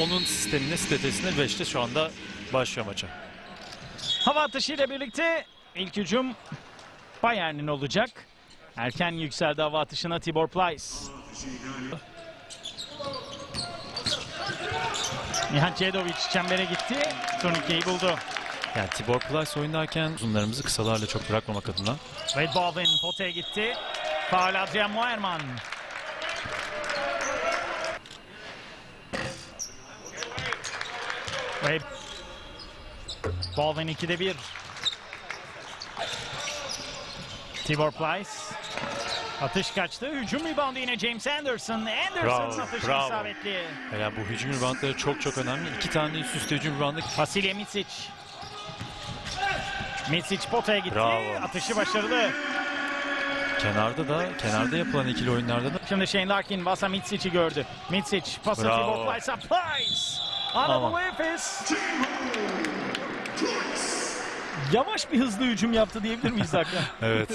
onun sistemine, stratejisine işte şu anda başlıyor maça. Hava atışıyla birlikte ilk hücum Bayern'in olacak. Erken yükseldi hava atışına Tibor Plyce. Nihat Cedovic çembere gitti. Turnikeyi buldu. Yani Tibor Plyce oynarken uzunlarımızı kısalarla çok bırakmamak adına. Wade Baldwin potaya gitti. Faul Adrian Moerman. Wade. Baldwin 2'de 1. Tibor Plyce. Atış kaçtı. Hücum reboundu yine James Anderson. Anderson Bravo, atışı bravo. isabetli. Yani bu hücum reboundları çok çok önemli. İki tane üst üste hücum reboundu. Vasilya Mitsic. Mitsic potaya gitti. Bravo. Atışı başarılı. Kenarda da, kenarda yapılan ikili oyunlarda da Şimdi Shane Larkin Vasa Mitsic'i gördü. Mitsic pası. Tibor Plyce'a Plyce. Anadolu. Efes. Yavaş bir hızlı hücum yaptı diyebilir miyiz Hakan? evet.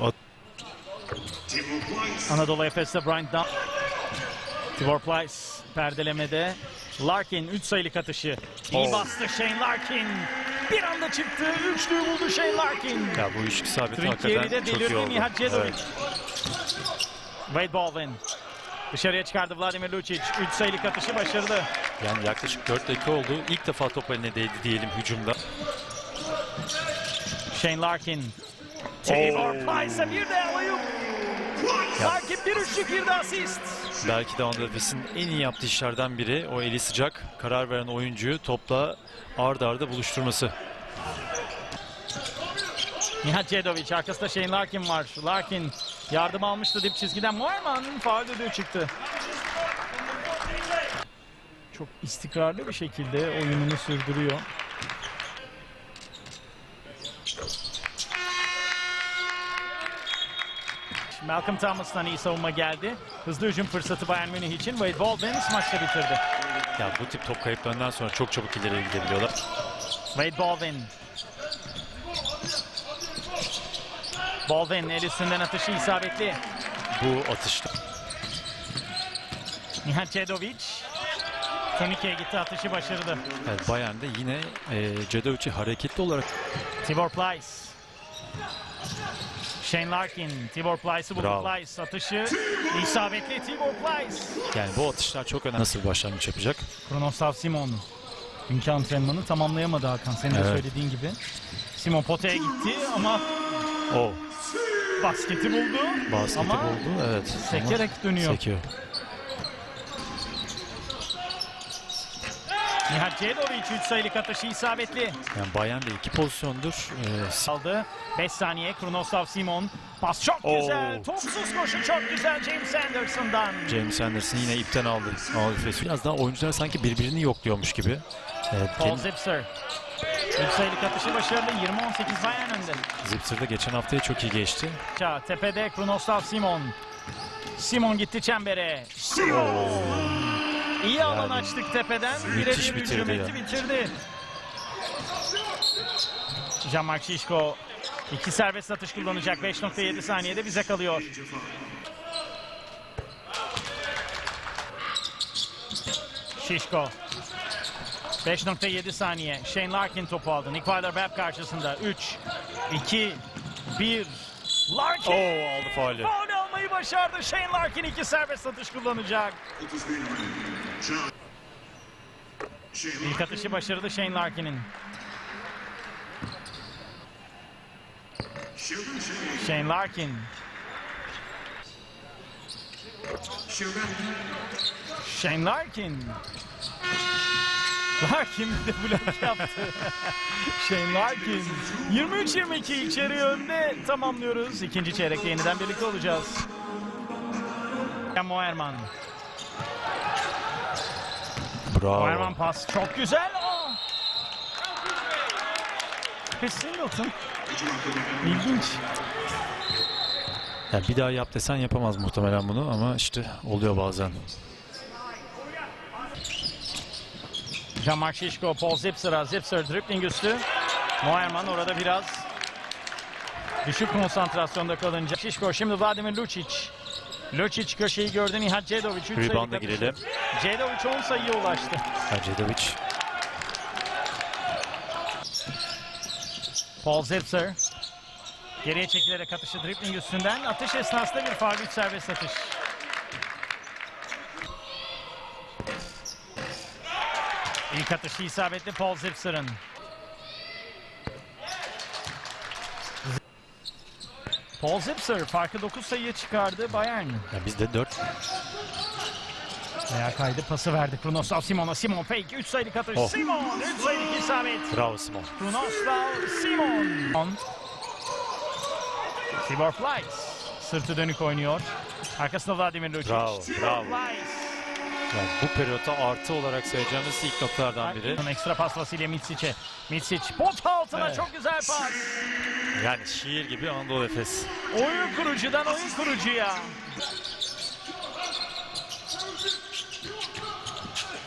O Anadolu Efes'te Bryant Dunn. Tibor Plyce perdelemede. Larkin 3 sayılık atışı. İyi Oh. bastı Shane Larkin. Bir anda çıktı. Üçlüyü buldu Shane Larkin. ya bu iş isabeti hakikaten çok iyi oldu. Nihat Cedovic. Evet. Wade Baldwin. Dışarıya çıkardı Vladimir Lucic. 3 sayılık atışı başarılı. Yani yaklaşık 4 dakika oldu. İlk defa top eline değdi diyelim hücumda. Shane Larkin. Tibor Plyce'a bir de alayım. Larkin bir üçlük bir de asist. Belki de Anadolu Efes'in en iyi yaptığı işlerden biri o eli sıcak karar veren oyuncuyu topla arda arda buluşturması. Nihat Cedovic arkasında Shane Larkin var. Larkin yardım almıştı dip çizgiden. Moerman faul düdüğü çıktı. Çok istikrarlı bir şekilde oyununu sürdürüyor. Malcolm Thomas'tan iyi savunma geldi. Hızlı hücum fırsatı Bayern Münih için. Wade Baldwin maçta bitirdi. Ya bu tip top kayıplarından sonra çok çabuk ileriye gidebiliyorlar. Wade Baldwin. Baldwin el üstünden atışı isabetli. Bu atışta Nihat Cedovic. Turnike'ye gitti atışı başarılı. evet, Bayern'de yine e, Cedovic'i hareketli olarak Tibor Plyce. Shane Larkin, Tibor Plyce'ı buldu. Plyce. Atışı isabetli Tibor Plyce. yani bu atışlar çok önemli. Nasıl başlangıç yapacak? Kronoslav Simon. Dünkü antrenmanı tamamlayamadı Hakan senin de Evet. söylediğin gibi. Simon potaya gitti ama O basketi buldu. basketi ama buldu. Evet. sekerek dönüyor. Sekiyor. Nihat Cedovic 3 sayılık atışı isabetli. Yani Bayern'de iki pozisyondur. E, Aldı. 5 saniye Kronoslav Simon. Pas çok Oo. güzel. Topsuz koşu çok güzel James Anderson'dan. James Anderson yine ipten aldı. Efes. Biraz daha oyuncular sanki birbirini yokluyormuş gibi. Evet, Paul kendi- Zipser. 3 sayılık atışı başarılı. 20-18 Bayern önde. Zipser'da geçen haftaya çok iyi geçti. Ça, tepede Kronoslav Simon. Simon gitti çembere. Simon. İyi alan Yani açtık tepeden. müthiş Birebir bitirdi hücum etti, bitirdi. Jean-Marc Şişko. iki serbest atış kullanacak. 5.7 saniyede bize kalıyor. Şişko. 5.7 saniye. Shane Larkin topu aldı. Nick Weiler-Bepp karşısında. 3, 2, 1. Larkin! Oo aldı faali. Faul almayı başardı. Shane Larkin iki serbest atış kullanacak. İlk atışı başarılı Shane Larkin'in. Shane Larkin. Shane Larkin. Larkin de blok yaptı. Shane Larkin. 23-22 içeri önde tamamlıyoruz. İkinci çeyrekte yeniden birlikte olacağız. Moerman. Bravo. Moerman pas çok güzel. Aa! Chris Singleton. İlginç. Yani bir daha yap desen yapamaz muhtemelen bunu ama işte oluyor bazen. Jean-Marc Şişko, Paul Zipser'a. Zipser dribbling üstü. Moerman orada biraz düşük konsantrasyonda kalınca. Şişko şimdi Vladimir Lucic. Lucic köşeyi gördü Nihat Cedovic. Rebound'a girelim. Cedovic 10 sayıya ulaştı. Cedovic Paul Zipser. Geriye çekilerek atışı dribbling üstünden. Atış esnasında bir faul üç serbest atış. İlk atışı isabetli Paul Zipser'ın. Paul Zipser farkı 9 sayıya çıkardı Bayern. ya bizde 4 Ayağa kaydı pası verdi Krunoslav Simon'a. Simon fake 3 sayılık atış. Oh. Simon 3 sayılık isabet. Bravo Simon. Krunoslav Simon. Tibor Plyce. Sırtı dönük oynuyor. Arkasında Vladimir Lucic. Bravo, bravo. Plyce. Yani bu periyotta artı olarak sayacağımız ilk noktalardan biri. Ekstra pas Vasilya Mitsic'e. Mitsic pot altına Evet. çok güzel pas. Yani şiir gibi Anadolu Efes. Oyun kurucudan oyun kurucuya.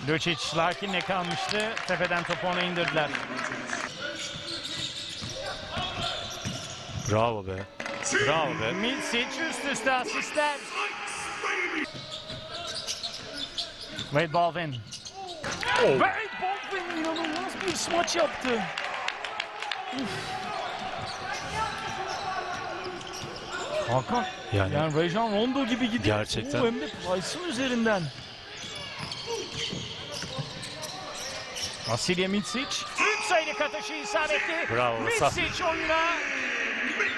Lucic Larkin'le kalmıştı. Tepeden topu ona indirdiler. Bravo be. Bravo be. Milsic üst üste asistler. Wade Baldwin. Wade Baldwin inanılmaz bir smaç yaptı. Uf. Hakan Yani, yani Rajon Rondo gibi gidiyor. Gerçekten. Oo, hem de Price'ın üzerinden. Vasilya Mitsic. 3 sayılık atışı isabetli. Bravo, Mitsic oyuna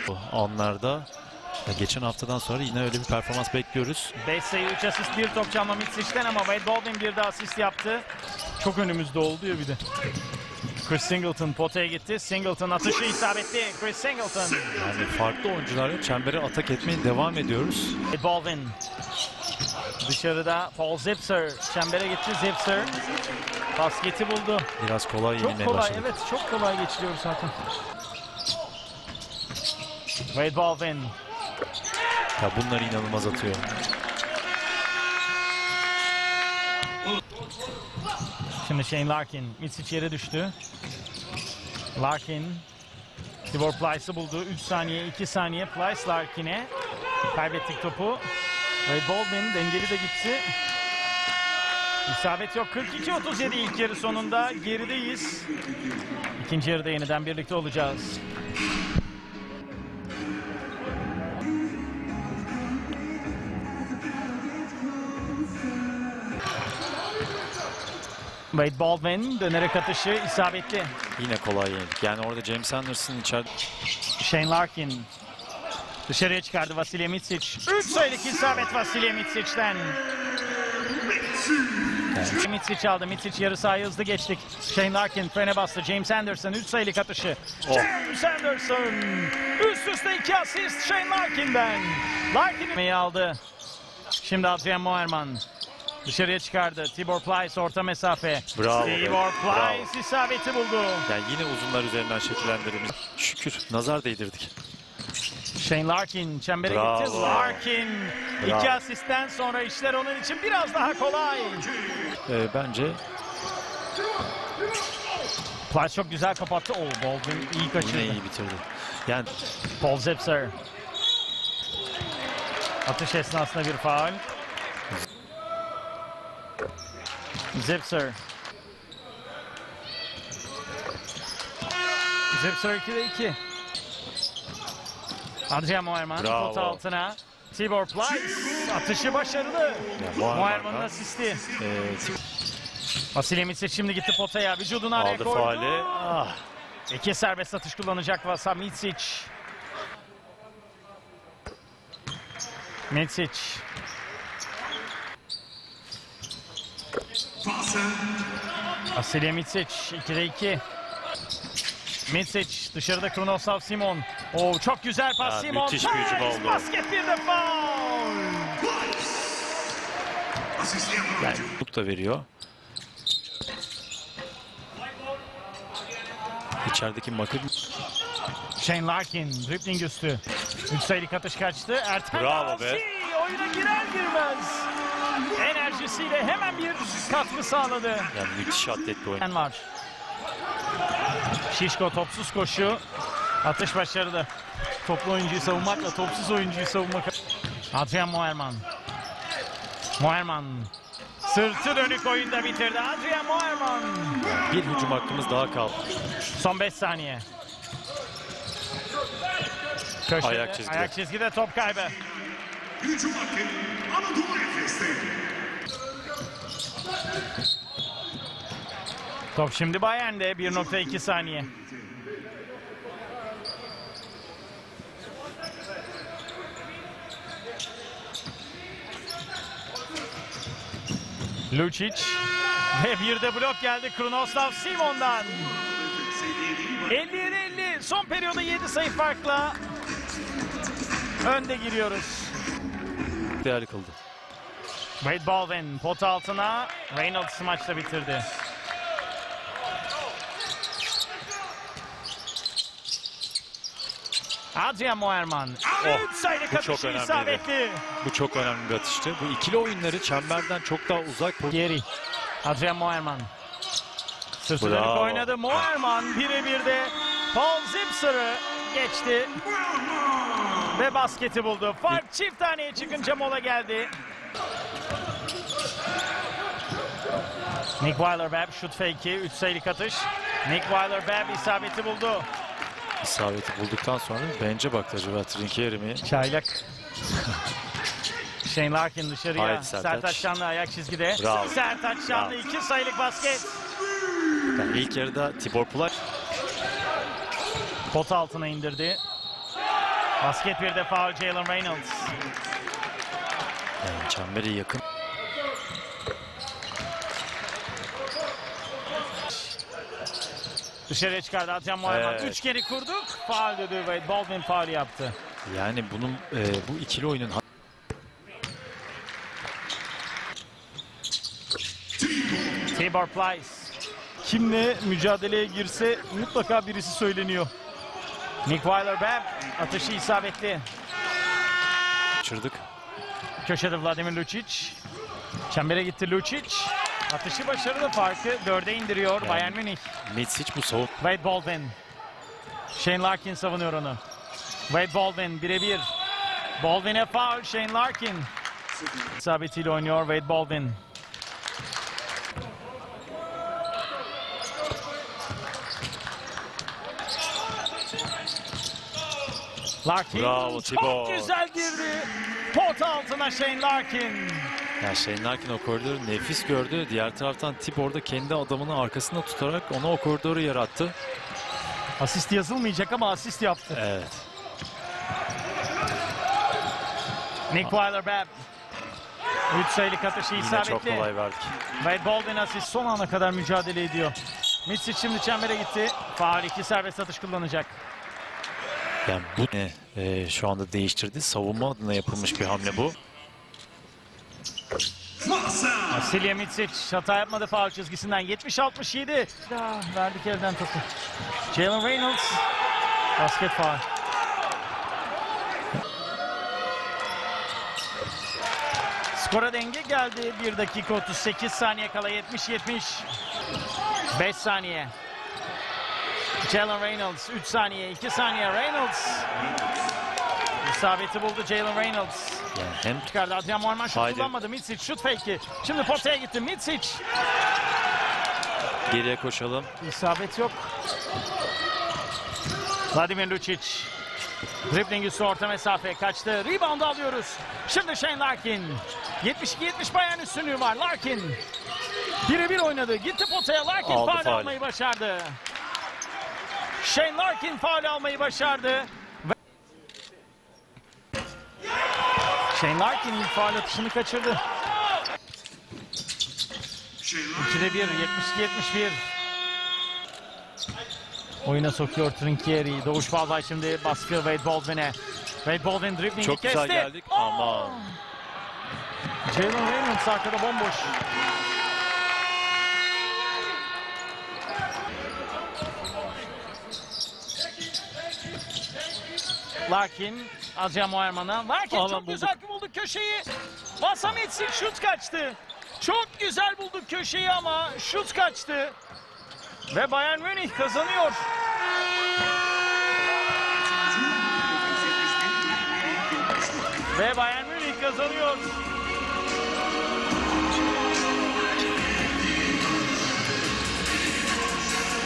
bu anlarda geçen haftadan sonra yine öyle bir performans bekliyoruz. 5 sayı 3 asist 1 top çalma Mitsic'ten ama Wade Baldwin bir de asist yaptı. Çok önümüzde oldu ya bir de. Chris Singleton potaya gitti. Singleton atışı isabetli. Chris Singleton. Yani farklı oyuncularla çembere atak etmeye devam ediyoruz. Wade Baldwin. Dışarıda Paul Zipser. Çembere gitti Zipser. Basketi buldu. Biraz kolay Çok kolay başladık. evet çok kolay geçiliyor zaten. Wade Baldwin. Ya bunlar inanılmaz atıyor. Şimdi Shane Larkin. Mitsic yere düştü. Larkin. Tibor Plyce'ı buldu. 3 saniye, 2 saniye. Plyce Larkin'e. Kaybettik topu. Ray Baldwin dengeli de gitti. İsabet yok. 42-37 ilk yarı sonunda. Gerideyiz. İkinci yarıda yeniden birlikte olacağız. Wade Baldwin dönerek atışı isabetli. Yine kolay yenildik. Yani orada James Anderson içeride Shane Larkin dışarıya çıkardı Vasilya Mitsic. 3 sayılık isabet Vasilya Mitsic'den. Mitsic aldı. Mitsic yarı sahaya hızlı geçtik. Shane Larkin frene bastı. James Anderson 3 sayılık atışı. Oh. James Anderson üst üste 2 asist Shane Larkin'den. Larkin'i aldı. Şimdi Adrian Moerman. Dışarıya çıkardı. Tibor Plyce orta mesafe. Bravo Tibor. Plyce isabeti buldu. yani yine uzunlar üzerinden şekillendirilmiş. Şükür nazar değdirdik. Shane Larkin çembere Bravo. gitti. Larkin Bravo. iki asistten sonra işler onun için biraz daha kolay. Ee, bence Plyce çok güzel kapattı. Oh Baldwin iyi yine kaçırdı. iyi bitirdi. Yani Paul Zipser. Atış esnasında bir faul. Zipser. Zipser 2'de 2. Adrian Moerman Bravo. pot altına. Tibor Plyce atışı başarılı. Moerman'ın asisti. e, Vasilya Mitsic şimdi gitti potaya. Vücudunu araya aldı koydu. faali. Ah, İki serbest atış kullanacak Vasa Mitsic. Mitsic. Vasilya Mitsic 2'de 2. Mitsic dışarıda Krunoslav Simon. Oo çok güzel pas Ya, Simon. müthiş bir hücum oldu. Basket bir de foul. yani bu da veriyor. İçerideki Makır Shane Larkin dribbling üstü. 3 sayılık atış kaçtı. Ertem Bravo be. Oyuna girer girmez. Enerjisiyle hemen bir katkı sağladı. yani müthiş atletli oyun. En var. Şişko topsuz koşu. Atış başarılı. Toplu oyuncuyu savunmakla topsuz oyuncuyu savunmak. Adrian Moerman. Moerman. Sırtı dönük oyunda bitirdi. Adrian Moerman. Bir hücum hakkımız daha kaldı. Son 5 saniye. Köşede, Ayak çizgide. ayak çizgide top kaybı. Hücum hakkı Anadolu Efes'te. Top şimdi Bayern'de 1.2 saniye. Lucic ve bir de blok geldi Krunoslav Simon'dan. 57-50 son periyoda 7 sayı farkla önde giriyoruz. Değerli kıldı. Wade Baldwin pot altına Reynolds maçta bitirdi. Adrian Moerman. Oh, Üç sayılık bu çok atışı önemliydi. isabetli. Bu çok önemli bir atıştı. Bu ikili oyunları çemberden çok daha uzak. Geri. Adrian Moerman. Sırtı Bravo. oynadı. Moerman birebir de Paul Zipser'ı geçti. Ve basketi buldu. Fark çift taneye çıkınca mola geldi. Nick Weiler-Babb şut fake'i. 3 sayılık atış. Nick Weiler-Babb isabeti buldu. İsabeti bulduktan sonra bence baktı acaba Trinkieri mi? Çaylak. Shane Larkin dışarıya. Haydi Sertaç. Sertaç Şanlı ayak çizgide. Bravo. Sertaç Şanlı 2 sayılık basket. Yani ilk yarıda Tibor Pulak Pot altına indirdi. Basket bir de foul Jalen Reynolds. yani çembere yakın. Dışarıya çıkardı Adrian Moerman. Evet. Üçgeni kurduk. Faul dedi Wade Baldwin faul yaptı. Yani bunun e, bu ikili oyunun Tibor Plyce. kimle mücadeleye girse mutlaka birisi söyleniyor. Nick Weiler-Babb atışı isabetli. kaçırdık. Köşede Vladimir Lucic. Çembere gitti Lucic. Atışı başarılı farkı dörde indiriyor Yani- Bayern Münih. Mitsic bu savun. Wade Baldwin. Shane Larkin savunuyor onu. Wade Baldwin birebir. Baldwin'e foul Shane Larkin. İsabetiyle oynuyor Wade Baldwin. Larkin Bravo, çok Tibor. güzel girdi. Pot altına Shane Larkin. Yani Shane Larkin o koridoru nefis gördü. Diğer taraftan Tibor da kendi adamını arkasında tutarak ona o koridoru yarattı. Asist yazılmayacak ama asist yaptı. Evet. Nick Weiler-Babb. 3 sayılık atışı Yine isabetli. çok kolay verdik. Wade Baldwin asist son ana kadar mücadele ediyor. Mitsic şimdi çembere gitti. Faul 2 serbest atış kullanacak. Yani bu ne e, şu anda değiştirdi. Savunma adına yapılmış bir hamle bu. Masa. Silya Mitsic hata yapmadı faul çizgisinden. 70-67. Ya, verdik elden topu. Jalen Reynolds. Basket faul. Skora denge geldi. 1 dakika 38 saniye kala 70-70. 5 saniye. Jalen Reynolds 3 saniye 2 saniye Reynolds. İsabeti buldu Jalen Reynolds. Yani hem Çıkardı Adrian Moerman şut Haydi. kullanmadı. Mitsic şut fake'i. Şimdi potaya gitti Mitsic. geriye koşalım. İsabet yok. Vladimir Lucic. Dribbling üstü orta mesafe kaçtı. Rebound alıyoruz. Şimdi Shane Larkin. 72-70 Bayern üstünlüğü var. Larkin. Birebir oynadı. Gitti potaya. Larkin Aldı faul faul. almayı başardı. Shane Larkin faul almayı başardı. Ve- Shane Larkin ilk faul atışını kaçırdı. Şeyler. 2'de 1, 72-71. Oyuna sokuyor Trinkieri. Doğuş Balbay şimdi baskı Wade Baldwin'e. Wade Baldwin driblingi Çok kesti. güzel geldik. Aman. Jalen Reynolds arkada bomboş. Larkin, Adrian Moerman'a. Larkin Alan çok bulduk. güzel buldu köşeyi. Vasamitsin şut kaçtı. Çok güzel bulduk köşeyi ama şut kaçtı. Ve Bayern Münih kazanıyor. Ve Bayern Münih kazanıyor.